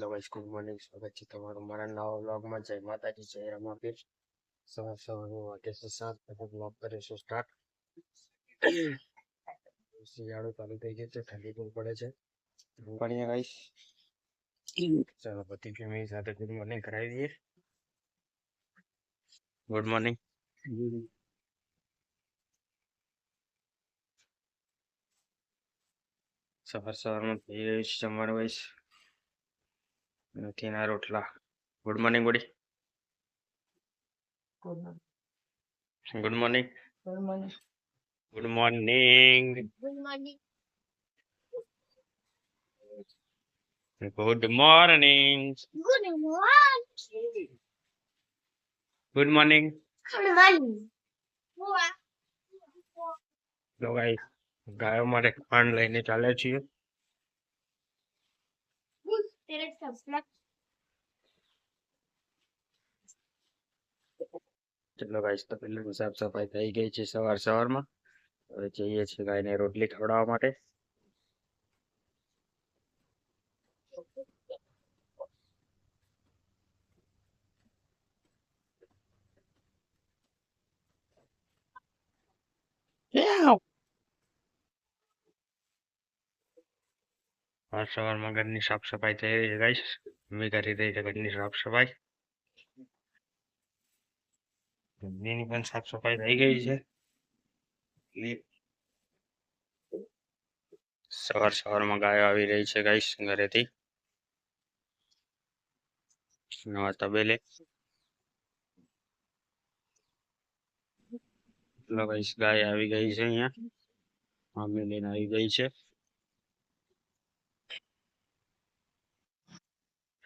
Hello guys good morning સ્વાગત છે તમારું. મારા નવા વ્લોગમાં જય માતાજી, જય રમાપીર. સવાર સવારનું વાગે છે સાત વાગે વ્લોગ કરીશું સ્ટાર્ટ શિયાળો ચાલુ થઈ ગયો છે, ઠંડી પણ પડે છે. પડીએ ગાઈસ ચાલો, બધી ફેમિલી સાથે ગુડ મોર્નિંગ કરાવી દઈએ. ગુડ મોર્નિંગ સવાર સવારમાં થઈ રહ્યું છે જમવાનું ગાઈસ નથી ના રોટલા. ગુડ મોર્નિંગ ગુડી good morning good morning good morning good morning good morning good morning. Good morning તો ગાયો માટે ખાંડ લઈને ચાલે છીએ. ચલો ગાઈસ તો પેલું સાફ સફાઈ થઈ ગઈ છે સવાર સવારમાં હવે જઈએ છીએ ગાયને રોટલી ખવડાવવા માટે. સવાર સવારમાં ઘરની સાફ સફાઈ થઈ રહી છે ગાઈસ. મમ્મી કરી રહી છે ઘરની સાફ સફાઈ ઘરની પણ સાફ સફાઈ થઈ ગઈ છે. સવાર સવારમાં ગાયો આવી રહી છે ગાઈસ ઘરેથી. નવા તબેલે. ગાય આવી ગઈ છે અહીંયા. મમ્મી લઈને આવી ગઈ છે.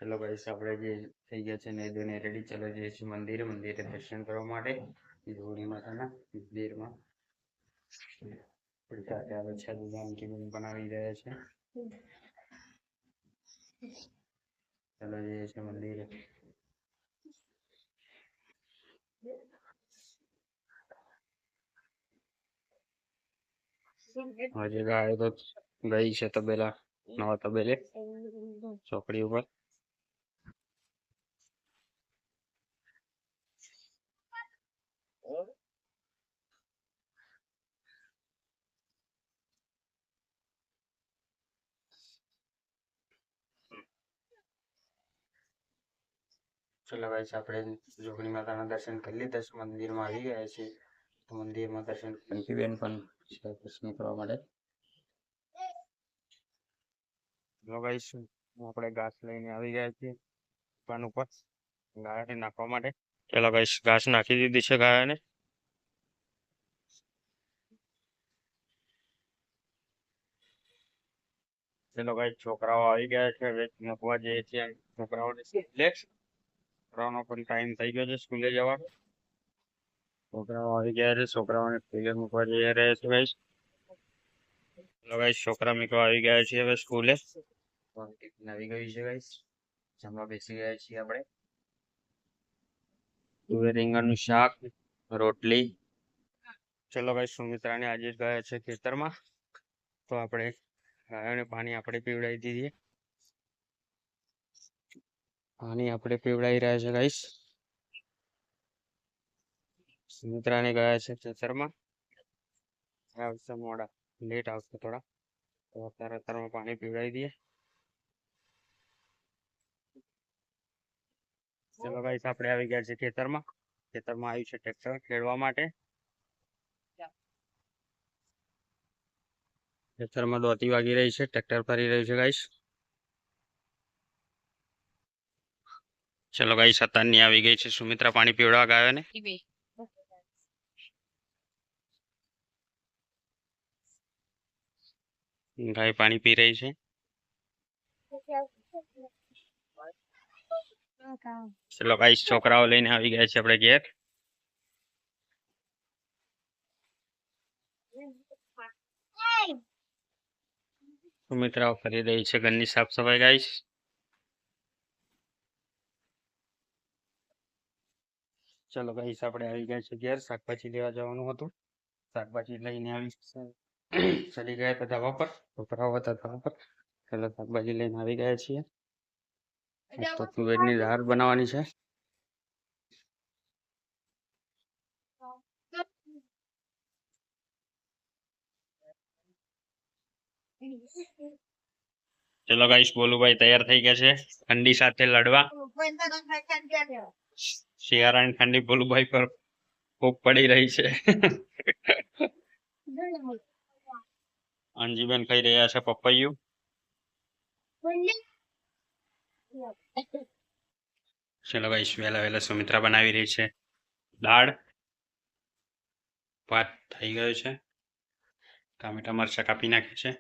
ચલો ગાઈસ આપણે જે થઈ ગયા છે ને ધોઈને રેડી ચલો જઈએ છીએ મંદિરે. મંદિરે દર્શન કરવા માટે. ધોળી માતાના મંદિરમાં. સાથે આવે છે ભગવાન કે આવી રહ્યા છે. ચલો જઈએ છીએ મંદિરે. હજી ગાય તો ગઈ છે તબેલા, નવા તબેલે ચોકડી ઉપર. ચલો ભાઈ આપણે જોગણી માતાના દર્શન કરી લીધા છે. મંદિરમાં આવી ગયા છે. તો મંદિરમાં દર્શન બેન પણ દર્શન કરવા માટે. ચલો ભાઈ આપણે ઘાસ લઈને આવી ગયા છીએ દુકાન ઉપર ગાયને નાખવા માટે. ચલો ભાઈ ઘાસ નાખી દીધી છે ગાયાને. ચલો ગાઈસ છોકરાઓ આવી ગયા છે. મૂકવા જઈએ છીએ. છોકરાઓને છોકરાઓનો પણ ટાઈમ થઈ ગયો છે સ્કૂલે જવાનો. છોકરાઓ આવી ગયા છે છોકરાઓને સ્કૂલે મૂકવા જઈ રહ્યા છે ગાઈસ હેલો ગાઈસ છોકરા મૂકવા આવી ગયા છે હવે સ્કૂલે આવી ગઈ છે ગાઈસ જમવા બેસી ગયા છીએ આપણે. તુવેર રીંગણનું શાક રોટલી. ચલો ગાઈસ સુમિત્રાને આજે ગયા છે ખેતરમાં. તો આપણે ગાયોને પાણી આપણે પીવડાવી દીધી. પાણી આપણે પીવડાવી રહ્યા છે ગાઈસ સુમિત્રાને ગયા છે ખેતરમાં. આવશે મોડા લેટ આવશે થોડા. તો અત્યારે અત્યારમાં પાણી પીવડાવી દઈએ. ચલો ગાઈસ આપણે આવી ગયા છે ખેતરમાં. ખેતરમાં આવ્યું છે ટ્રેક્ટર ખેડવા માટે. ખેતરમાં દોતી વાગી રહી છે ટ્રેક્ટર ફરી રહ્યું છે ગાઈસ ચલો ગાઈસની આવી ગઈ છે. સુમિત્રા પાણી પીવડાવા ગાયો ને? ગાય પાણી પી રહી છે. ચલો ગાઈ છોકરાઓ લઈને આવી ગયા છે આપણે ઘેર. સુમિત્રાઓ કરી રહી છે ઘરની સાફ સફાઈ ગાઈસ. ચલો ગાઈસ, આપણે આવી ગયા છે ઘેર. શાકભાજી લેવા જવાનું હતું. શાકભાજી લઈને આવી ચડી ગયા હતા ધાબા પર છોકરાઓ હતા ધાબા પર ચલો, શાકભાજી લઈને આવી ગયા છીએ. તો તુવેરની દાળ બનાવવાની છે. ચલો ગાઈસ, બોલુભાઈ તૈયાર થઈ ગયા છે. ઠંડી સાથે લડવા. શિયાળાની ઠંડી બોલુભાઈ પર ખૂબ પડી રહી છે. અંજીબેન ખાઈ રહ્યા છે પપૈયું. ચલો ભાઈ વહેલા વહેલા સુમિત્રા બનાવી રહી છે દાળ. ભાત થઈ ગયો છે. ટામેટા મરચા કાપી નાખે છે.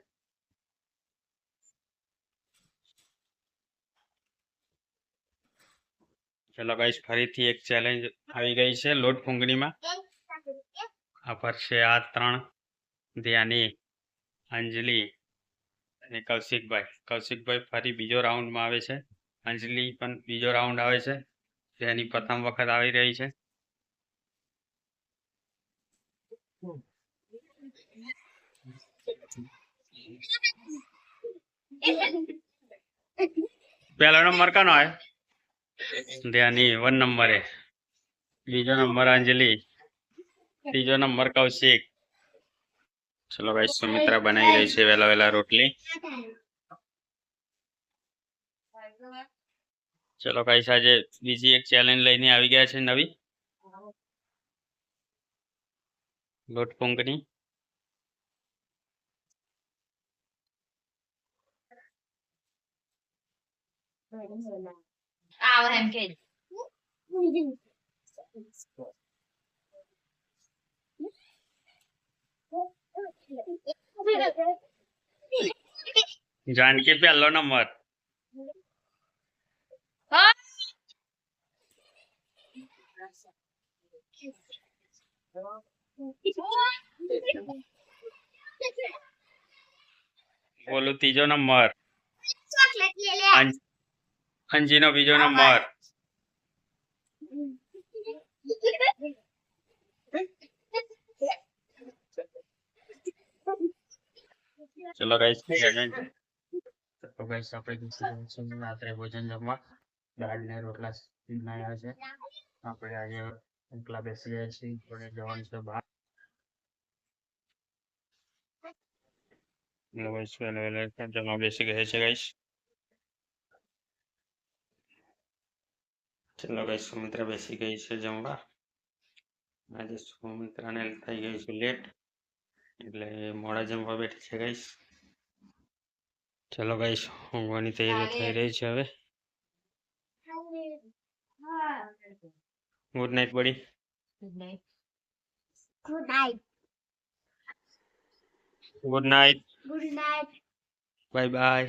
ચલો ગાઈસ ફરીથી એક ચેલેન્જ આવી ગઈ છે લોટ ફૂંગણીમાં આ પર છે આ ત્રણ ધ્યાની, અંજલિ અને કૌશિકભાઈ. કૌશિકભાઈ ફરી બીજો રાઉન્ડમાં આવે છે. અંજલિ પણ બીજો રાઉન્ડ આવે છે. જેની પ્રથમ વખત આવી રહી છે. પહેલાનો નંબર કનો આવ્યો ધ્યાની વન નંબરે. બીજો નંબર અંજલિ. ત્રીજો નંબર કૌશિક. ચલો ભાઈ, સુમિત્રા બનાવી રહી છે વેલા વેલા રોટલી. ચલો ગાઈસ આજે બીજી એક ચેલેન્જ લઈને આવી ગયા છે નવી. લોટપુંકની ફૂંકની આવો એમ કે જાનકી પહેલો નંબર બોલું ત્રીજો નંબર ચોકલેટ લે લે અંજ- અંજીનો બીજો નંબર. ચલો ગાઈસ તો ગાઈસ આપણે રાત્રે ભોજન જમવા. દાળ ને રોટલા બનાવ્યા છે. આપણે આજે એકલા બેસી ગયા છીએ. થોડે જવાનું છે બહાર. એટલે ગાઈસ વહેલા વહેલા જમવા બેસી ગયા છે ગાઈસ ચલો ગઈ સુમિત્રા બેસી ગઈ છે જમવા. આજે સુમિત્રાને થઈ ગઈ છે લેટ એટલે મોડા જમવા બેઠી છે ગાઈસ. ચલો ગઈશ ઊંઘવાની તૈયારી થઈ રહી છે હવે. Good night buddy good night good night good night bye bye